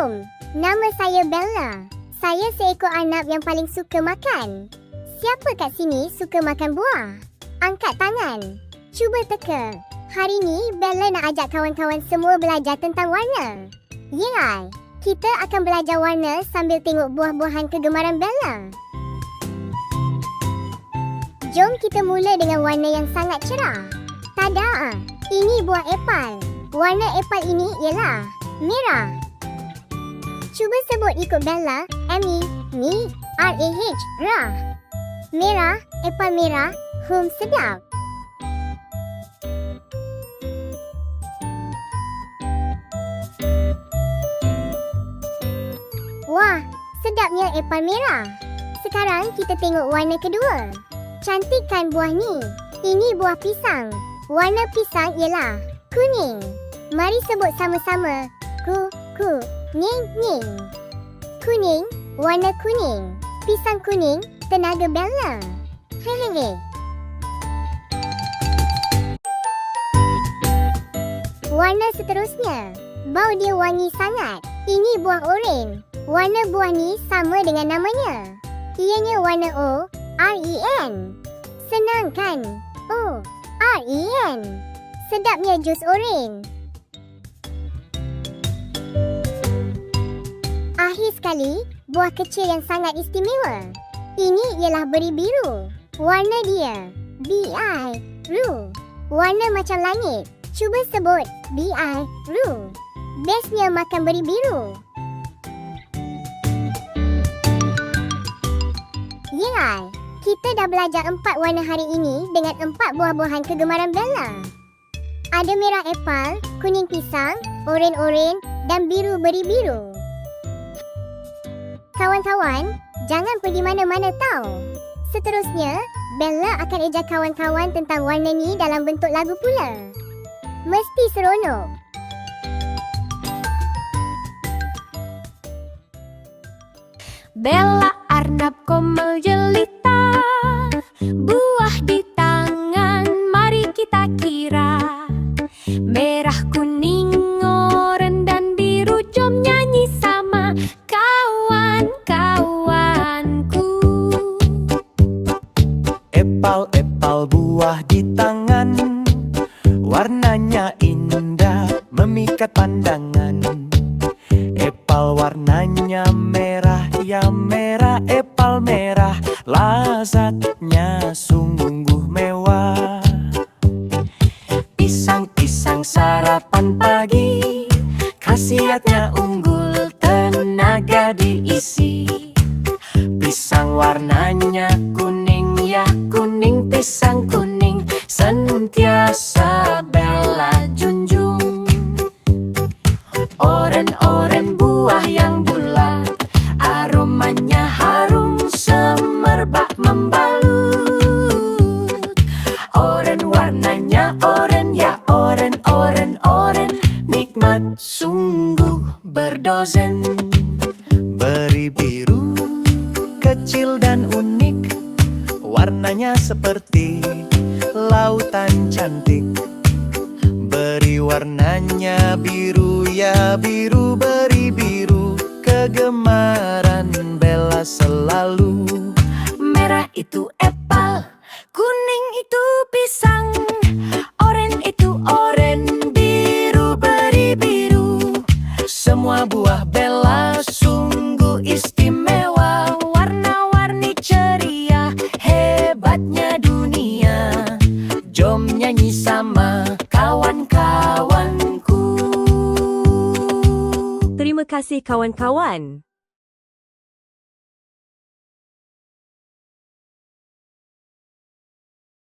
Assalamualaikum. Nama saya Bella. Saya seekor anak yang paling suka makan. Siapa kat sini suka makan buah? Angkat tangan. Cuba teka. Hari ni Bella nak ajak kawan-kawan semua belajar tentang warna. Ya, kita akan belajar warna sambil tengok buah-buahan kegemaran Bella. Jom kita mula dengan warna yang sangat cerah. Tada! Ini buah epal. Warna epal ini ialah merah. Cuba sebut ikut Bella. M-E, Mi, R-A-H, Ra. Merah, epal merah, hum sedap. Wah, sedapnya epal merah. Sekarang kita tengok warna kedua. Cantik kan buah ni? Ini buah pisang. Warna pisang ialah kuning. Mari sebut sama-sama. Ku, ku, ning. Kuning, warna kuning. Pisang kuning, tenaga Bella. Hehehe. Warna seterusnya. Bau dia wangi sangat. Ini buah oren. Warna buah ni sama dengan namanya. Ianya warna O, R-E-N. Senang kan? O, R-E-N. Sedapnya jus oren. Akhir sekali, buah kecil yang sangat istimewa. Ini ialah beri biru. Warna dia, B-I, ru. Warna macam langit. Cuba sebut B-I, ru. Bestnya makan beri biru. Ya, kita dah belajar empat warna hari ini dengan empat buah-buahan kegemaran Bella. Ada merah epal, kuning pisang, oren-oren dan biru beri biru. Kawan-kawan, jangan pergi mana-mana tau. Seterusnya, Bella akan ejar kawan-kawan tentang warna ni dalam bentuk lagu pula. Mesti seronok. Bella Arnab Komel Jelita Buah Warnanya indah memikat pandangan. Epal warnanya merah ya merah Epal merah. Lazatnya sungguh mewah. Pisang-pisang sarapan pagi Khasiatnya unggul tenaga diisi. Pisang warnanya kuning ya kuning pisang kuning Sentiasa Oren-oren buah yang bulat. Aromanya harum semerbak membalut. Oren warnanya oren ya oren oren oren. Nikmat sungguh berdozen Beri biru kecil dan unik. Warnanya seperti lautan cantik. Beri warnanya biru ya biru beri biru Kegemaran Bella selalu. Merah itu epal Kuning itu pisang Terima kasih kawan-kawan.